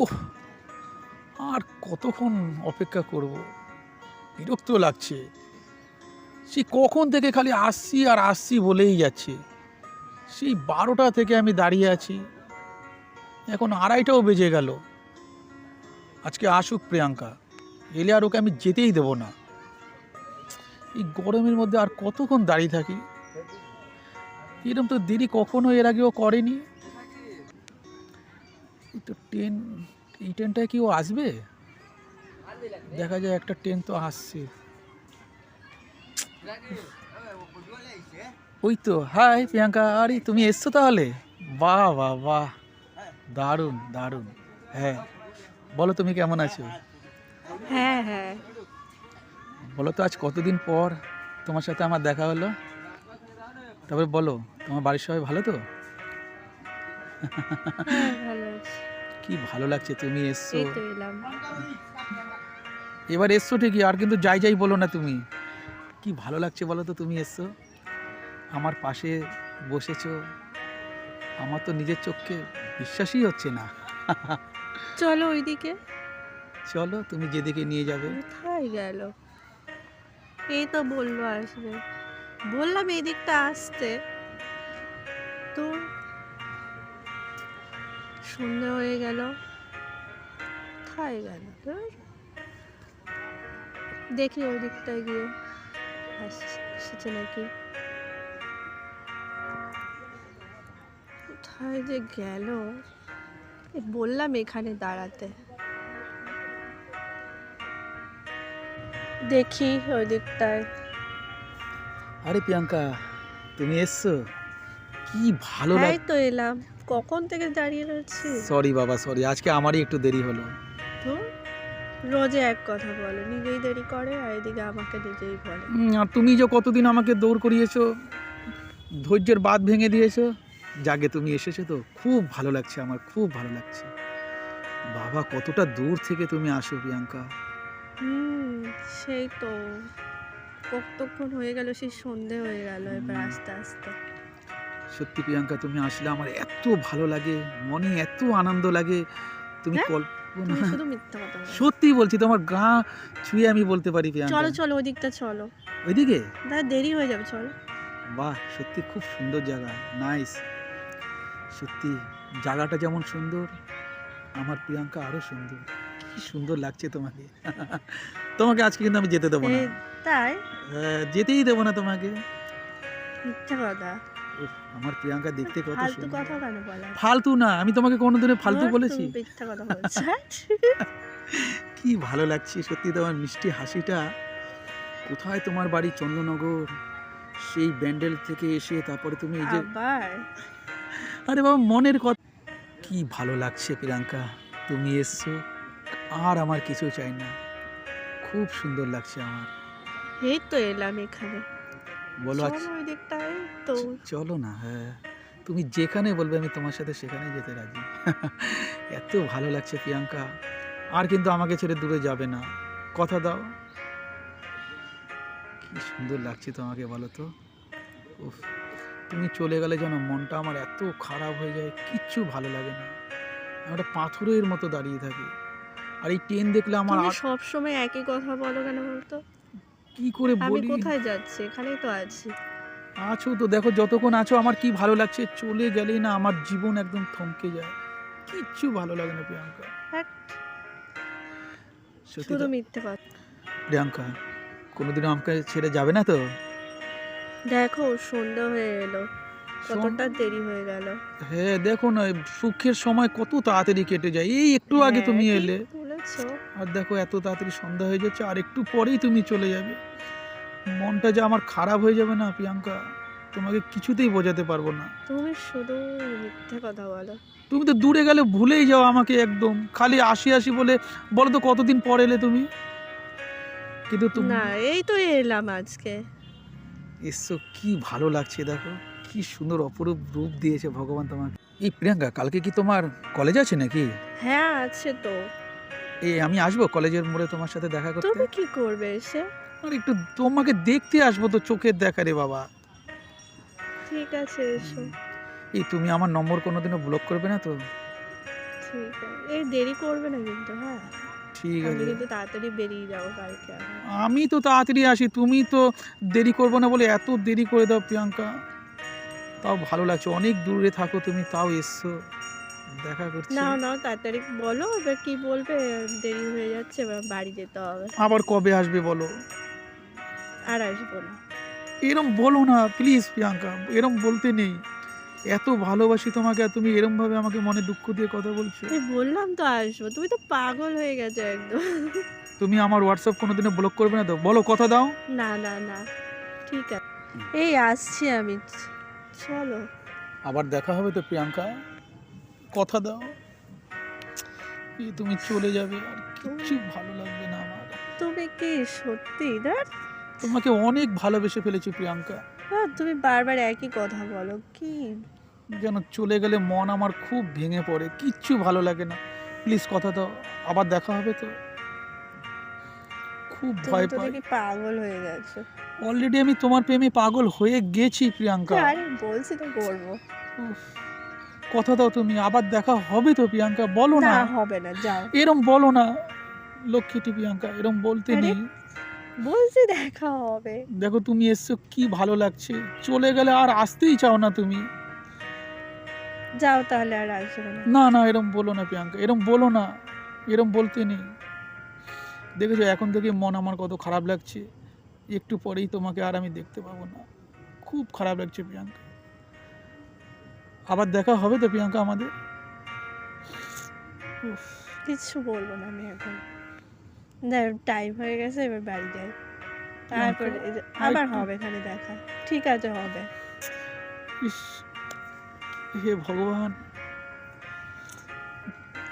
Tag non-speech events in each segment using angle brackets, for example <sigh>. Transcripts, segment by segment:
ওহ, আর কতক্ষণ অপেক্ষা করব? বিরক্ত লাগছে। সে কখন থেকে খালি আসছি আর আসছি বলেই যাচ্ছে। সেই বারোটা থেকে আমি দাঁড়িয়ে আছি। এখন আড়াইটাও বেজে গেল। আজকে আসুক প্রিয়াঙ্কা। এলে আর ওকে আমি যেতেই দেবো না। এই গরমের মধ্যে আর কতক্ষণ দাঁড়িয়ে থাকি? এরকম তো দেরি কখনো এর আগেও করেনি। তো ট্রেন এই ট্রেনটায় কি ও আসবে? দেখা যায় একটা ট্রেন তো আসছে। ওই তো হাই প্রিয়াঙ্কা আরে তুমি এসছো তাহলে? বাহ বাহ বাহ। দারুণ দারুণ। হ্যাঁ বলো তুমি কেমন আছো? হ্যাঁ হ্যাঁ। বলো তো আজ কতদিন পর তোমার সাথে আমার দেখা হলো? তারপরে বলো তোমার বাড়ির সবাই ভালো তো? হ্যাঁ, ভালো। কি ভালো লাগছে তুমি এসছো। এই তো এলাম। এবার এসছো ঠিকই আর কিন্তু যাই যাই বলো না তুমি। কি ভালো লাগছে বলো তো তুমি এসছো। আমার পাশে বসেছো। আমার তো নিজের চোখকে বিশ্বাসই হচ্ছে না। চলো ওইদিকে। চলো তুমি যেদিকে নিয়ে যাবে। কোথায় গেল? এই তো বলল আসবে। বললাম এই দিকটা আসতে। তো সন্ধে হয়ে গেল। কোথায় গেল দেখি ওই দিকটায় গিয়ে আসছে এসেছে নাকি? কোথায় যে গেল? বললাম এখানে দাঁড়াতে। দেখি ওই দিকটায়। আরে প্রিয়াঙ্কা তুমি এসছো? কি ভালো তো এলাম। কখন থেকে দাঁড়িয়ে রয়েছি? সরি বাবা সরি আজকে আমারই একটু দেরি হলো। তো? রোজে এক কথা বলে নিজেই দেরি করে আর এদিকে আমাকে নিজেই বলে। আর তুমি যে কতদিন আমাকে দৌড় করিয়েছো ধৈর্যের বাদ ভেঙে দিয়েছ জাগে তুমি এসেছ তো খুব ভালো লাগছে আমার খুব ভালো লাগছে। বাবা কতটা দূর থেকে তুমি আসো প্রিয়াঙ্কা। হুম সেই তো। কতক্ষণ হয়ে গেল সেই সন্ধে হয়ে গেল এবার আস্তে আস্তে। সত্যি প্রিয়াঙ্কা তুমি আসলে আমার এত ভালো লাগে মনে এত আনন্দ লাগে। তুমি হ্যাঁ? কল্পনা সত্যি বলছি তোমার গা ছুঁয়ে আমি বলতে পারি প্রিয়াঙ্কা। চলো চলো ওই দিকটা চলো। ওইদিকে? না দেরি হয়ে যাবে চলো। বাহ সত্যি খুব সুন্দর জায়গা নাইস সত্যি জায়গাটা যেমন সুন্দর আমার প্রিয়াঙ্কা আরও সুন্দর। কি সুন্দর লাগছে তোমাকে। তোমাকে আজকে কিন্তু আমি যেতে দেবো না। তাই? যেতেই দেবো না তোমাকে। মিথ্যা কথা। আমার প্রিয়াঙ্কা দেখতে কত ফালতু সুন্দর। কথা কেন বলা? ফালতু না আমি তোমাকে কোনোদিনও ফালতু বলেছি। মিথ্যা কথা <laughs> বলছো। কি ভালো লাগছে সত্যি তোমার মিষ্টি হাসিটা। কোথায় তোমার বাড়ি চন্দ্রনগর সেই ব্যান্ডেল থেকে এসে তারপরে তুমি এই যে আরে বাবা মনের কথা কি ভালো লাগছে প্রিয়াঙ্কা তুমি এসছো। আর আমার কিছু চাই না। খুব সুন্দর লাগছে আমার। এই তো এলাম এখানে। বলো আজ ওই দিকটায় তো। চলো না হ্যাঁ। তুমি যেখানে বলবে আমি তোমার সাথে সেখানে যেতে রাজি। <laughs> এত ভালো লাগছে প্রিয়াঙ্কা। আর কিন্তু আমাকে ছেড়ে দূরে যাবে না। কথা দাও। কি সুন্দর লাগছে তোমাকে বলো তো। উফ তুমি চলে গেলে যেন মনটা আমার এত খারাপ হয়ে যায় কিচ্ছু ভালো লাগে না। আমি একটা পাথরের মতো দাঁড়িয়ে থাকি। আর এই ট্রেন দেখলে আমার তুমি আর সব একই কথা বলো কেন বলতো? কি করে আমি বলি? কোথায় যাচ্ছি? এখানেই তো আছি। আছো তো দেখো যতক্ষণ আছো আমার কি ভালো লাগছে? চলে গেলেই না আমার জীবন একদম থমকে যায়। কিচ্ছু ভালো লাগে না প্রিয়াঙ্কা। হ্যাট, সত্যি শুধু তো- মিথ্যে কথা। প্রিয়াঙ্কা কোনোদিনও আমাকে ছেড়ে যাবে না তো? দেখো সন্ধ্যা হয়ে এলো। কতটা দেরি হয়ে গেল। হ্যাঁ দেখো না সুখের সময় কত তাড়াতাড়ি কেটে যায়। এই একটু আগে হ্যাঁ, তুমি ঠিক এলে। বলেছ। আর দেখো এত তাড়াতাড়ি সন্ধ্যা হয়ে যাচ্ছে আর একটু পরেই তুমি চলে যাবে। মনটা যে আমার খারাপ হয়ে যাবে না প্রিয়াঙ্কা? তোমাকে কিছুতেই বোঝাতে পারব না। তুমি শুধু মিথ্যে কথা বলো। তুমি তো দূরে গেলে ভুলেই যাও আমাকে একদম। খালি আসি আসি বলে বলো তো কতদিন পর এলে তুমি? কিন্তু তুমি না এই তো এলাম আজকে। এসো কি ভালো লাগছে দেখো। কি সুন্দর অপরূপ রূপ দিয়েছে ভগবান তোমাকে। এই প্রিয়াঙ্কা কালকে কি তোমার কলেজ আছে নাকি? হ্যাঁ আছে তো। এই আমি আসব কলেজের মোড়ে তোমার সাথে দেখা করতে? তুমি কি করবে এসে? আর একটু তোমাকে দেখতে আসব তো চোখের দেখা রে বাবা। ঠিক আছে এসো। এই তুমি আমার নম্বর কোনোদিনও ব্লক করবে না তো? ঠিক আছে। এই দেরি করবে না কিন্তু হ্যাঁ? ঠিক আছে। কিন্তু তাড়াতাড়ি বেরিয়ে যাব কালকে আমি তো তাড়াতাড়ি আসি তুমি তো দেরি করব না বলে এত দেরি করে দাও প্রিয়াঙ্কা। তাও ভালো লাগছে অনেক দূরে থাকো তুমি তাও এসছো দেখা করছি। নাও নাও তাড়াতাড়ি বলো এবার কি বলবে? দেরি হয়ে যাচ্ছে এবার বাড়ি যেতে হবে। আবার কবে আসবে বলো? আর আসব না। এরম বলো না প্লিজ প্রিয়াঙ্কা এরম বলতে নেই। এত ভালোবাসি তোমাকে আর তুমি এরম ভাবে আমাকে মনে দুঃখ দিয়ে কথা বলছো। আমি বললাম তো আসব তুমি তো পাগল হয়ে গেছো একদম। তুমি আমার হোয়াটসঅ্যাপ কোনোদিনও ব্লক করবে না তো? বলো কথা দাও। না না না ঠিক আছে। এই আসছি আমি। চলো। আবার দেখা হবে তো প্রিয়াঙ্কা? কথা দাও। তুমি চলে যাবে আর কিছু ভালো লাগবে না আমার। তুমি কি সত্যি না তোমাকে অনেক ভালোবেসে ফেলেছি প্রিয়াঙ্কা। হ্যাঁ তুমি বারবার একই কথা বলো কি? যেন চলে গেলে মন আমার খুব ভেঙে পড়ে কিচ্ছু ভালো লাগে না। প্লিজ কথা দাও আবার দেখা হবে তো। খুব ভয় পাই দেখি পাগল হয়ে গেছো। অলরেডি আমি তোমার প্রেমে পাগল হয়ে গেছি প্রিয়াঙ্কা। আরে বলছি তো করব। কথা দাও তুমি আবার দেখা হবে তো প্রিয়াঙ্কা বলো না হবে না যাও। এরম বলো না লক্ষ্মীটি প্রিয়াঙ্কা এরম বলতে নেই। বলছি দেখা হবে। দেখো তুমি এসছো কি ভালো লাগছে। চলে গেলে আর আসতেই চাও না তুমি। যাও তাহলে আর আসব না। না না এরম বলো না প্রিয়াঙ্কা এরম বলো না এরম বলতে নেই। দেখেছ এখন থেকে মন আমার কত খারাপ লাগছে। একটু পরেই তোমাকে আর আমি দেখতে পাবো না। খুব খারাপ লাগছে প্রিয়াঙ্কা। আবার দেখা হবে তো প্রিয়াঙ্কা আমাদের? কিচ্ছু বলব না আমি এখন। টাইম হয়ে গেছে এবার বাড়ি যাই। তারপরে আবার হবে এখানে দেখা। ঠিক আছে হবে। ইস হে ভগবান।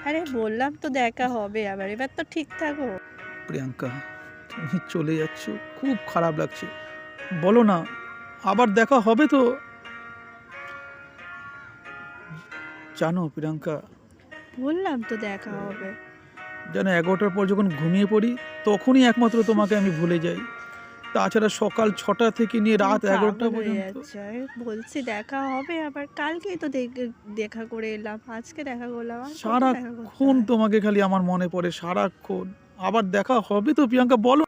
আরে বললাম তো দেখা হবে আবার এবার তো ঠিক থাকো। প্রিয়াঙ্কা তুমি চলে যাচ্ছ খুব খারাপ লাগছে। বলো না আবার দেখা হবে তো? জানো প্রিয়াঙ্কা? বললাম তো দেখা হবে। যেন এগারোটার পর যখন ঘুমিয়ে পড়ি তখনই একমাত্র তোমাকে আমি ভুলে যাই। তাছাড়া সকাল ছটা থেকে নিয়ে রাত এগারোটা পর্যন্ত। বলছি দেখা হবে আবার কালকেই তো দেখ- দেখা করে এলাম আজকে দেখা করলাম সারাক্ষণ তোমাকে খালি আমার মনে পড়ে সারাক্ষণ। আবার দেখা হবে তো প্রিয়াঙ্কা বলো।